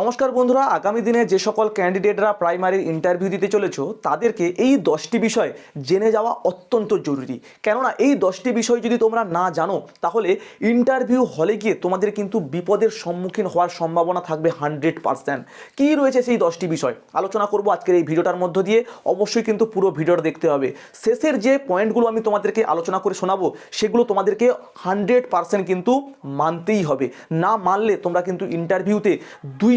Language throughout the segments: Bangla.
নমস্কার বন্ধুরা, আগামী দিনে যে সকল ক্যান্ডিডেটরা প্রাইমারির ইন্টারভিউ দিতে চলেছ, তাদেরকে এই দশটি বিষয় জেনে যাওয়া অত্যন্ত জরুরি। কেননা এই দশটি বিষয় যদি তোমরা না জানো, তাহলে ইন্টারভিউ হলে গিয়ে তোমাদের কিন্তু বিপদের সম্মুখীন হওয়ার সম্ভাবনা থাকবে হান্ড্রেড পার্সেন্ট। কী রয়েছে সেই দশটি বিষয়? আলোচনা করব আজকের এই ভিডিওটার মধ্য দিয়ে। অবশ্যই কিন্তু পুরো ভিডিওটা দেখতে হবে। শেষের যে পয়েন্টগুলো আমি তোমাদেরকে আলোচনা করে শোনাবো, সেগুলো তোমাদেরকে হান্ড্রেড পার্সেন্ট কিন্তু মানতেই হবে। না মানলে তোমরা কিন্তু ইন্টারভিউতে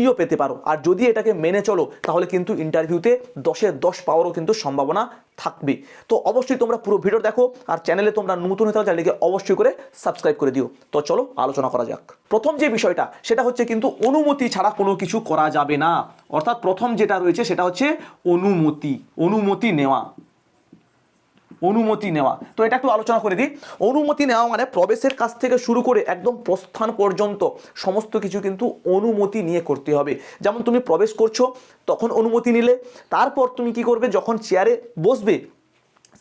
দুইও পেতে পারো। আর যদি এটাকে মেনে চলো, তাহলে কিন্তু ইন্টারভিউতে দশের দশ পাওয়ারও কিন্তু সম্ভাবনা থাকবে। তো অবশ্যই তোমরা পুরো ভিডিও দেখো, আর চ্যানেলে তোমরা নতুন হয়ে থাকো চ্যানেলকে অবশ্যই করে সাবস্ক্রাইব করে দিও। তো চলো, আলোচনা করা যাক। প্রথম যে বিষয়টা, সেটা হচ্ছে কিন্তু অনুমতি ছাড়া কোনো কিছু করা যাবে না। অর্থাৎ প্রথম যেটা রয়েছে, সেটা হচ্ছে অনুমতি অনুমতি নেওয়া। অনুমতি নেওয়া। তো এটা একটু আলোচনা করে দিই। অনুমতি নেওয়া মানে প্রবেশের কাছ থেকে শুরু করে একদম প্রস্থান পর্যন্ত সমস্ত কিছু কিন্তু অনুমতি নিয়ে করতে হবে। যেমন তুমি প্রবেশ করছ, তখন অনুমতি নিলে, তারপর তুমি কি করবে, যখন চেয়ারে বসবে,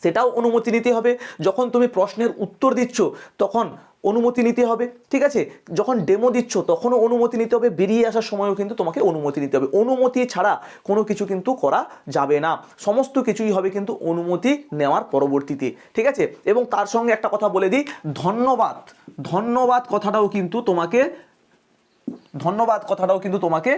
সেটাও অনুমতি নিতে হবে। যখন তুমি প্রশ্নের উত্তর দিচ্ছ, তখন অনুমতি নিতে হবে, ঠিক আছে? যখন ডেমো দিচ্ছ, তখনও অনুমতি নিতে হবে, বেরিয়ে আসার সময়ও কিন্তু তোমাকে অনুমতি নিতে হবে। অনুমতি ছাড়া কোনো কিছু কিন্তু করা যাবে না। সমস্ত কিছুই হবে কিন্তু অনুমতি নেওয়ার পরবর্তীতে, ঠিক আছে? এবং তার সঙ্গে একটা কথা বলে দিই, ধন্যবাদ ধন্যবাদ কথাটাও কিন্তু তোমাকে, ধন্যবাদ কথাটাও কিন্তু তোমাকে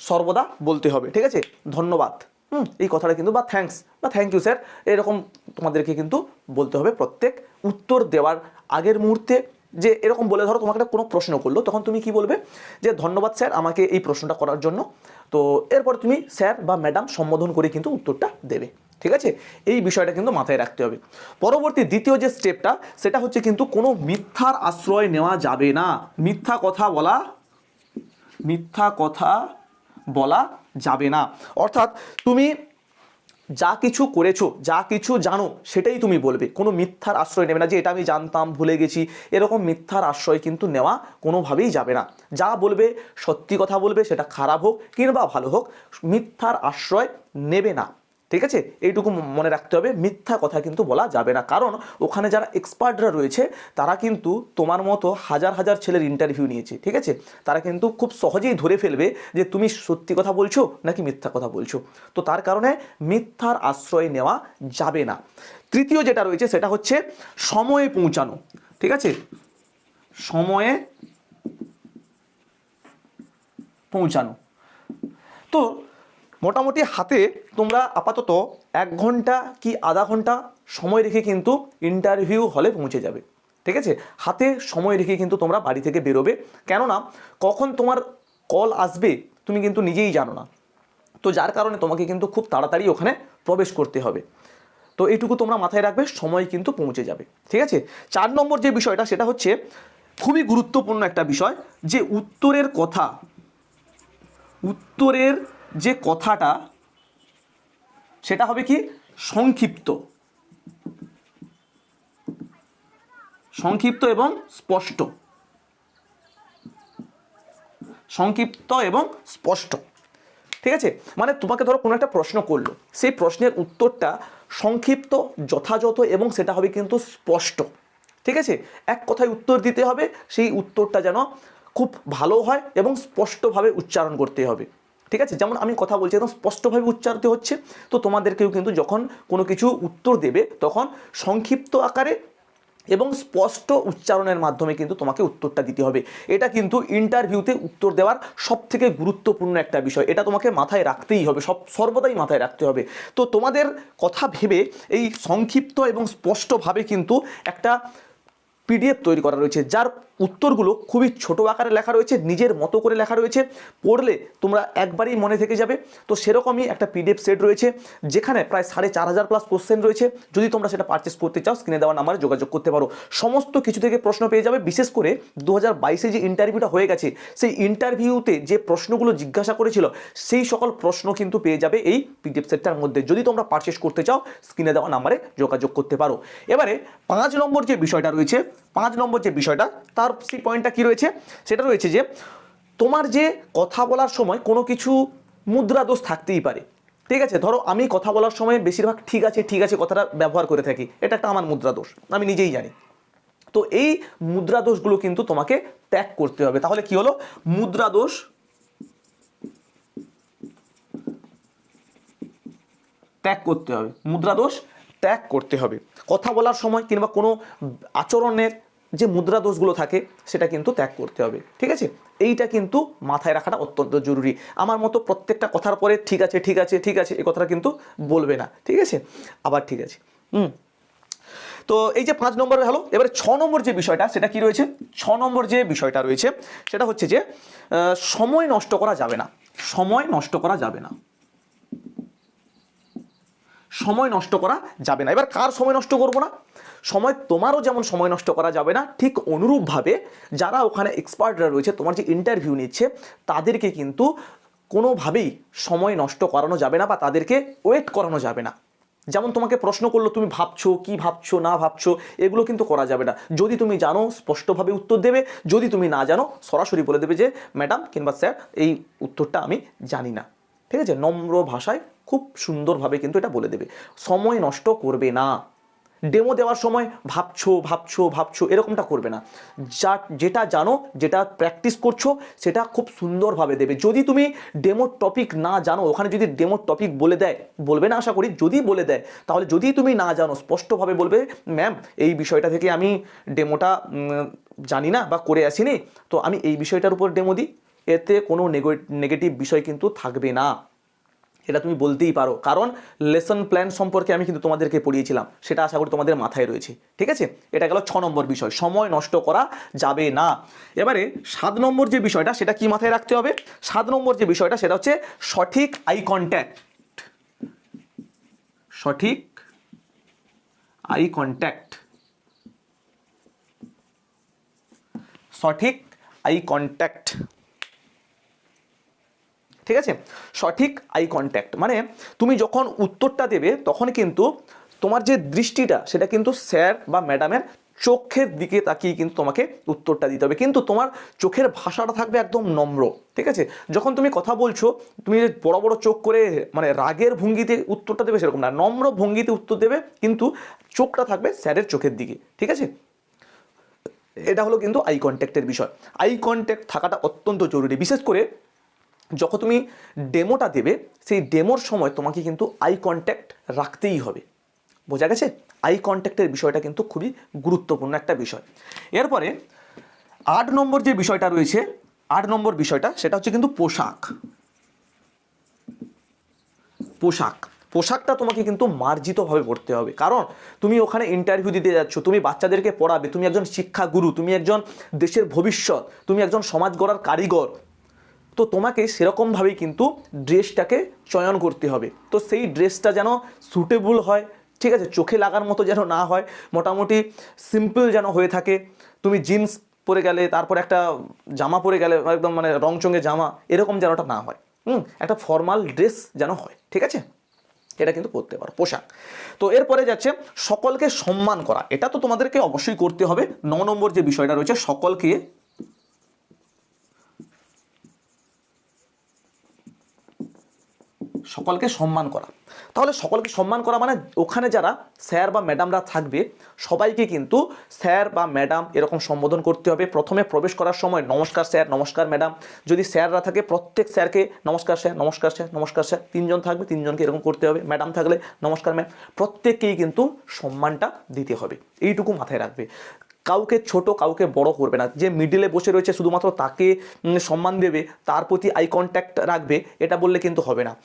সর্বদা বলতে হবে, ঠিক আছে? ধন্যবাদ, হুম? এই কথাটা কিন্তু, বা থ্যাঙ্কস বা থ্যাংক ইউ স্যার এরকম তোমাদেরকে কিন্তু বলতে হবে প্রত্যেক উত্তর দেওয়ার আগের মুহূর্তে যে এরকম বলে ধরো তোমাকে কোনো প্রশ্ন করল, তখন তুমি কি বলবে? যে ধন্যবাদ স্যার আমাকে এই প্রশ্নটা করার জন্য। তো এরপর তুমি স্যার বা ম্যাডাম সম্বোধন করে কিন্তু উত্তরটা দেবে। ঠিক আছে? এই বিষয়টা কিন্তু মাথায় রাখতে হবে। পরবর্তী দ্বিতীয় যে স্টেপটা, সেটা হচ্ছে কিন্তু কোনো মিথ্যার আশ্রয় নেওয়া যাবে না। মিথ্যা কথা বলা, মিথ্যা কথা বলা যাবে না। অর্থাৎ তুমি যা কিছু করেছ, যা কিছু জানো, সেটাই তুমি বলবে। কোনো মিথ্যার আশ্রয় নেবে না যে এটা আমি জানতাম, ভুলে গেছি। এরকম মিথ্যার আশ্রয় কিন্তু নেওয়া কোনোভাবেই যাবে না। যা বলবে সত্যি কথা বলবে, সেটা খারাপ হোক কিংবা ভালো হোক, মিথ্যার আশ্রয় নেবে না। ঠিক আছে? এইটুকু মনে রাখতে হবে, মিথ্যা কথা কিন্তু বলা যাবে না। কারণ ওখানে যারা এক্সপার্টরা রয়েছে, তারা কিন্তু তোমার মতো হাজার হাজার ছেলের ইন্টারভিউ নিয়েছে, ঠিক আছে? তারা কিন্তু খুব সহজেই ধরে ফেলবে যে তুমি সত্যি কথা বলছো নাকি মিথ্যা কথা বলছো। তো তার কারণে মিথ্যার আশ্রয় নেওয়া যাবে না। তৃতীয় যেটা রয়েছে, সেটা হচ্ছে সময়ে পৌঁছানো, ঠিক আছে? সময়ে পৌঁছানো। তো মোটামুটি হাতে তোমরা আপাতত এক ঘণ্টা কি আধা ঘণ্টা সময় রেখে কিন্তু ইন্টারভিউ হলে পৌঁছে যাবে, ঠিক আছে? হাতে সময় রেখে কিন্তু তোমরা বাড়ি থেকে বেরোবে। কেননা, কখন তোমার কল আসবে তুমি কিন্তু নিজেই জানো না। তো যার কারণে তোমাকে কিন্তু খুব তাড়াতাড়ি ওখানে প্রবেশ করতে হবে। তো এইটুকু তোমরা মাথায় রাখবে, সময় কিন্তু পৌঁছে যাবে, ঠিক আছে? চার নম্বর যে বিষয়টা, সেটা হচ্ছে খুবই গুরুত্বপূর্ণ একটা বিষয় যে উত্তরের কথা, উত্তরের যে কথাটা, সেটা হবে কি? সংক্ষিপ্ত। সংক্ষিপ্ত এবং স্পষ্ট। সংক্ষিপ্ত এবং স্পষ্ট। ঠিক আছে? মানে তোমাকে ধরো কোনো একটা প্রশ্ন করল। সেই প্রশ্নের উত্তরটা সংক্ষিপ্ত, যথাযথ এবং সেটা হবে কিন্তু স্পষ্ট। ঠিক আছে? এক কথায় উত্তর দিতে হবে, সেই উত্তরটা যেন খুব ভালো হয় এবং স্পষ্টভাবে উচ্চারণ করতে হবে। ঠিক আছে? যেমন আমি কথা বলছি, একদম স্পষ্টভাবে উচ্চারিত হচ্ছে। তো তোমাদেরকেও কিন্তু যখন কোনো কিছু উত্তর দেবে, তখন সংক্ষিপ্ত আকারে এবং স্পষ্ট উচ্চারণের মাধ্যমে কিন্তু তোমাকে উত্তরটা দিতে হবে। এটা কিন্তু ইন্টারভিউতে উত্তর দেওয়ার সব থেকে গুরুত্বপূর্ণ একটা বিষয়। এটা তোমাকে মাথায় রাখতেই হবে, সব, সর্বদাই মাথায় রাখতে হবে। তো তোমাদের কথা ভেবে এই সংক্ষিপ্ত এবং স্পষ্টভাবে কিন্তু একটা পিডিএফ তৈরি করা রয়েছে, যার উত্তরগুলো খুবই ছোট আকারে লেখা রয়েছে, নিজের মতো করে লেখা রয়েছে। পড়লে তোমরা একবারেই মনে থেকে যাবে। তো সেরকমই একটা পিডিএফ সেট রয়েছে, যেখানে প্রায় সাড়ে চার হাজার প্লাস কোশ্চেন রয়েছে। যদি তোমরা সেটা পারচেস করতে চাও স্ক্রিনে দেওয়া নাম্বারে যোগাযোগ করতে পারো। সমস্ত কিছু থেকে প্রশ্ন পেয়ে যাবে। বিশেষ করে দু হাজার বাইশে যে ইন্টারভিউটা হয়ে গেছে, সেই ইন্টারভিউতে যে প্রশ্নগুলো জিজ্ঞাসা করেছিল, সেই সকল প্রশ্ন কিন্তু পেয়ে যাবে এই পিডিএফ সেটটার মধ্যে। যদি তোমরা পারচেস করতে চাও স্ক্রিনে দেওয়া নাম্বারে যোগাযোগ করতে পারো। এবারে পাঁচ নম্বর যে বিষয়টা রয়েছে, পাঁচ নম্বর যে বিষয়টা, তার আমার সেই পয়েন্টটা কি রয়েছে? সেটা রয়েছে যে, তোমার যে কথা বলার সময় কোনো কিছু মুদ্রা দোষ থাকতেই পারে। ঠিক আছে? ধরো আমি কথা বলার সময় বেশিরভাগ ঠিক আছে ঠিক আছে কথাটা ব্যবহার করে থাকি। এটা একটা আমার মুদ্রা দোষ। আমি নিজেই জানি। তো এই মুদ্রা দোষগুলো কিন্তু তোমাকে ত্যাগ করতে হবে। তাহলে কি হলো? মুদ্রা দোষ ত্যাগ করতে হবে। মুদ্রা দোষ ত্যাগ করতে হবে। কথা বলার সময় কিংবা কোনো আচরণের যে মুদ্রা দোষগুলো থাকে, সেটা কিন্তু ত্যাগ করতে হবে। ঠিক আছে? এইটা কিন্তু মাথায় রাখাটা অত্যন্ত জরুরি। আমার মতো প্রত্যেকটা কথার পরে ঠিক আছে ঠিক আছে ঠিক আছে, এই কথাটা কিন্তু বলবে না। ঠিক আছে? আবার ঠিক আছে। হুম। তো এই যে পাঁচ নম্বর হলো এবারে ছ নম্বর যে বিষয়টা, সেটা কি রয়েছে? ছ নম্বর যে বিষয়টা রয়েছে, সেটা হচ্ছে যে সময় নষ্ট করা যাবে না। সময় নষ্ট করা যাবে না। সময় নষ্ট করা যাবে না। এবার কার সময় নষ্ট করব না? সময় তোমারও যেমন সময় নষ্ট করা যাবে না, ঠিক অনুরূপভাবে যারা ওখানে এক্সপার্টরা রয়েছে, তোমার যে ইন্টারভিউ নিচ্ছে, তাদেরকে কিন্তু কোনোভাবেই সময় নষ্ট করানো যাবে না বা তাদেরকে ওয়েট করানো যাবে না। যেমন তোমাকে প্রশ্ন করল, তুমি ভাবছ, কি ভাবছ, না ভাবছ, এগুলো কিন্তু করা যাবে না। যদি তুমি জানো, স্পষ্টভাবে উত্তর দেবে, যদি তুমি না জানো, সরাসরি বলে দেবে যে, ম্যাডাম কিংবা স্যার, এই উত্তরটা আমি জানি না। ঠিক আছে? নম্র ভাষায় খুব সুন্দরভাবে কিন্তু এটা বলে দেবে। সময় নষ্ট করবে না। ডেমো দেওয়ার সময় ভাবছ ভাবছ ভাবছ, এরকমটা করবে না। যা, যেটা জানো, যেটা প্র্যাকটিস করছ, সেটা খুব সুন্দরভাবে দেবে। যদি তুমি ডেমোর টপিক না জানো, ওখানে যদি ডেমোর টপিক বলে দেয়, বলবে না আশা করি, যদি বলে দেয়, তাহলে যদি তুমি না জানো, স্পষ্টভাবে বলবে ম্যাম এই বিষয়টা থেকে আমি ডেমোটা জানি না বা করে আসিনি, তো আমি এই বিষয়টার উপর ডেমো দিই। এতে কোনো নেগেটিভ বিষয় কিন্তু থাকবে না। এটা তুমি বলতেই পারো। কারণ লেসন প্ল্যান সম্পর্কে আমি কিন্তু তোমাদেরকে পড়িয়েছিলাম, সেটা আশা করি তোমাদের মাথায় রয়েছে। ঠিক আছে? এটা গেল ছ নম্বর বিষয়, সময় নষ্ট করা যাবে না। এবারে সাত নম্বর যে বিষয়টা, সেটা কি মাথায় রাখতে হবে? সাত নম্বর যে বিষয়টা, সেটা হচ্ছে সঠিক আই কন্ট্যাক্ট সঠিক আই কন্ট্যাক্ট সঠিক আই কন্ট্যাক্ট ঠিক আছে? সঠিক আই কন্ট্যাক্ট মানে তুমি যখন উত্তরটা দেবে, তখন কিন্তু তোমার যে দৃষ্টিটা, সেটা কিন্তু স্যার বা ম্যাডামের চোখের দিকে তাকিয়ে কিন্তু তোমাকে উত্তরটা দিতে হবে। কিন্তু তোমার চোখের ভাষাটা থাকবে একদম নম্র, ঠিক আছে? যখন তুমি কথা বলছো, তুমি বড় বড় চোখ করে মানে রাগের ভঙ্গিতে উত্তরটা দেবে সেরকম না, নম্র ভঙ্গিতে উত্তর দেবে, কিন্তু চোখটা থাকবে স্যারের চোখের দিকে, ঠিক আছে? এটা হলো কিন্তু আই কন্ট্যাক্টের বিষয়। আই কন্ট্যাক্ট থাকাটা অত্যন্ত জরুরি। বিশেষ করে যখন তুমি ডেমোটা দেবে, সেই ডেমোর সময় তোমাকে কিন্তু আই কন্ট্যাক্ট রাখতেই হবে। বোঝা গেছে? আই কন্ট্যাক্টের বিষয়টা কিন্তু খুবই গুরুত্বপূর্ণ একটা বিষয়। এরপরে, আট নম্বর যে বিষয়টা রয়েছে, আট নম্বর বিষয়টা, সেটা হচ্ছে কিন্তু পোশাক। পোশাক। পোশাকটা তোমাকে কিন্তু মার্জিতভাবে পড়তে হবে। কারণ তুমি ওখানে ইন্টারভিউ দিতে যাচ্ছ, তুমি বাচ্চাদেরকে পড়াবে, তুমি একজন শিক্ষাগুরু, তুমি একজন দেশের ভবিষ্যৎ, তুমি একজন সমাজ গড়ার কারিগর তো তোমাকে সেরকমভাবেই কিন্তু ড্রেসটাকে চয়ন করতে হবে। তো সেই ড্রেসটা যেন সুটেবল হয়, ঠিক আছে? চোখে লাগার মতো যেন না হয়, মোটামুটি সিম্পল যেন হয়ে থাকে। তুমি জিন্স পরে গেলে, তারপর একটা জামা পরে গেলে, একদম মানে রংচঙে জামা, এরকম যেন ওটা না হয়। হুম? একটা ফর্মাল ড্রেস যেন হয়, ঠিক আছে? এটা কিন্তু করতে পারো, পোশাক। তো এরপরে যাচ্ছে, সকলকে সম্মান করা। এটা তো তোমাদেরকে অবশ্যই করতে হবে। ন নম্বর যে বিষয়টা রয়েছে, সকলকে সকলকে সম্মান করা। তাহলে সকলকে সম্মান করা মানে ওখানে যারা স্যার বা ম্যাডামরা থাকবে, সবাইকে কিন্তু স্যার বা ম্যাডাম এরকম সম্বোধন করতে হবে। প্রথমে প্রবেশ করার সময় নমস্কার স্যার, নমস্কার ম্যাডাম। যদি স্যাররা থাকে, প্রত্যেক স্যারকে নমস্কার স্যার নমস্কার স্যার নমস্কার স্যার, তিনজন থাকবে, তিনজনকে এরকম করতে হবে। ম্যাডাম থাকলে নমস্কার ম্যাম। প্রত্যেককেই কিন্তু সম্মানটা দিতে হবে। এইটুকু মাথায় রাখবে। কাউকে ছোট, কাউকে বড় করবে না। যে মিডিলে বসে রয়েছে, শুধুমাত্র তাকে সম্মান দেবে, তার প্রতি আই কন্ট্যাক্ট রাখবে, এটা বললে কিন্তু হবে না।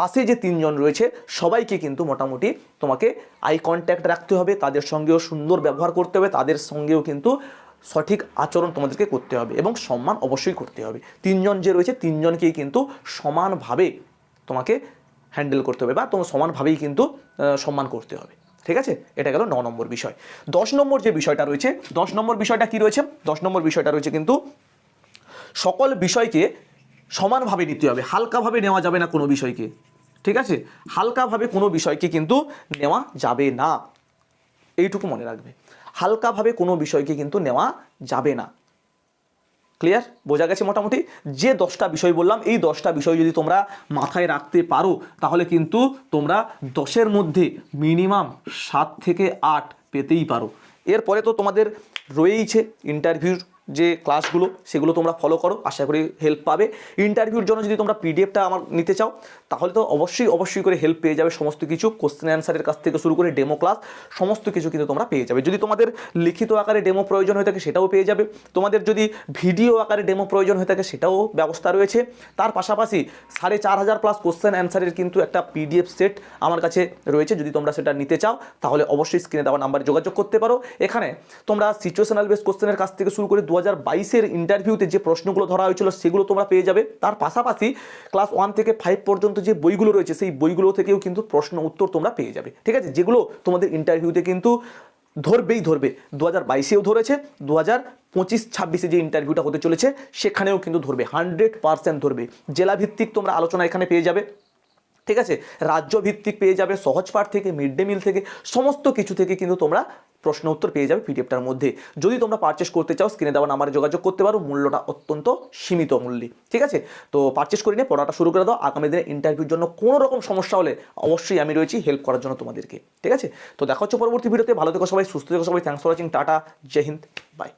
পাশে যে তিনজন রয়েছে, সবাইকে কিন্তু মোটামুটি তোমাকে আই কন্ট্যাক্ট রাখতে হবে, তাদের সঙ্গেও সুন্দর ব্যবহার করতে হবে, তাদের সঙ্গেও কিন্তু সঠিক আচরণ তোমাদেরকে করতে হবে এবং সম্মান অবশ্যই করতে হবে। তিনজন যে রয়েছে, তিনজনকেই কিন্তু সমানভাবে তোমাকে হ্যান্ডেল করতে হবে বা তোমার সমানভাবেই কিন্তু সম্মান করতে হবে। ঠিক আছে? এটা গেল ন নম্বর বিষয়। দশ নম্বর যে বিষয়টা রয়েছে, দশ নম্বর বিষয়টা কি রয়েছে? দশ নম্বর বিষয়টা রয়েছে কিন্তু সকল বিষয়কে সমানভাবে নিতে হবে, হালকাভাবে নেওয়া যাবে না কোনো বিষয়কে। ঠিক আছে? হালকাভাবে কোনো বিষয়কে কিন্তু নেওয়া যাবে না। এইটুকু মনে রাখবে। হালকাভাবে কোনো বিষয়কে কিন্তু নেওয়া যাবে না। ক্লিয়ার বোঝা গেছে মোটামুটি? যে দশটা বিষয় বললাম, এই দশটা বিষয় যদি তোমরা মাথায় রাখতে পারো, তাহলে কিন্তু তোমরা দশের মধ্যে মিনিমাম সাত থেকে আট পেতেই পারো। এরপরে তো তোমাদের রয়েইছে ইন্টারভিউর যে ক্লাসগুলো সেগুলো তোমরা ফলো করো, আশা করি হেল্প পাবে। ইন্টারভিউর জন্য যদি তোমরা পিডিএফটা আমার নিতে চাও, তাহলে তো অবশ্যই অবশ্যই করে হেল্প পেয়ে যাবে সমস্ত কিছু কোশ্চেন অ্যান্সারের কাছ থেকে শুরু করে ডেমো ক্লাস সমস্ত কিছু কিন্তু তোমরা পেয়ে যাবে। যদি তোমাদের লিখিত আকারে ডেমো প্রয়োজন হয়ে থাকে, সেটাও পেয়ে যাবে। তোমাদের যদি ভিডিও আকারে ডেমো প্রয়োজন হয়ে থাকে, সেটাও ব্যবস্থা রয়েছে। তার পাশাপাশি সাড়ে চার হাজার প্লাস কোশ্চেন অ্যান্সারের কিন্তু একটা পিডিএফ সেট আমার কাছে রয়েছে। যদি তোমরা সেটা নিতে চাও, তাহলে অবশ্যই স্ক্রিনে দেওয়া নাম্বারে যোগাযোগ করতে পারো। এখানে তোমরা সিচুয়েশনাল বেস কোশ্চেনের কাছ থেকে শুরু করে দু হাজার বাইশের ইন্টারভিউতে যে প্রশ্নগুলো ধরা হয়েছিল সেগুলো তোমরা পেয়ে যাবে। তার পাশাপাশি ক্লাস ওয়ান থেকে ফাইভ পর্যন্ত যে বইগুলো রয়েছে, সেই বইগুলো থেকেও কিন্তু প্রশ্ন উত্তর তোমরা পেয়ে যাবে। ঠিক আছে? যেগুলো তোমাদের ইন্টারভিউতে কিন্তু ধরবেই ধরবে। দু হাজার বাইশেও ধরেছে দু হাজার পঁচিশ ছাব্বিশে যে ইন্টারভিউটা হতে চলেছে, সেখানেও কিন্তু ধরবে হান্ড্রেড পার্সেন্ট ধরবে। জেলাভিত্তিক তোমরা আলোচনা এখানে পেয়ে যাবে। ঠিক আছে? রাজ্য ভিত্তিক পেয়ে যাবে সহজ পাঠ থেকে মিড ডে মিল থেকে, সমস্ত কিছু থেকে কিন্তু তোমরা প্রশ্ন উত্তর পেয়ে যাবে পিডিএফটার মধ্যে। যদি তোমরা পারচেস করতে চাও স্ক্রিনে দেওয়া নাম্বারে যোগাযোগ করতে পারো। মূল্যটা অত্যন্ত সীমিত মূল্যে। ঠিক আছে? তো পারচেস করে নিয়ে পড়াটা শুরু করে দাও। আগামী দিনে ইন্টারভিউর জন্য কোনো রকম সমস্যা হলে অবশ্যই আমি রয়েছি হেল্প করার জন্য তোমাদেরকে। ঠিক আছে? তো দেখা হচ্ছে পরবর্তী ভিডিওতে। ভালো থেকো সবাই, সুস্থ থেকো সবাই। Thanks for watching tata. Jai Hind. Bye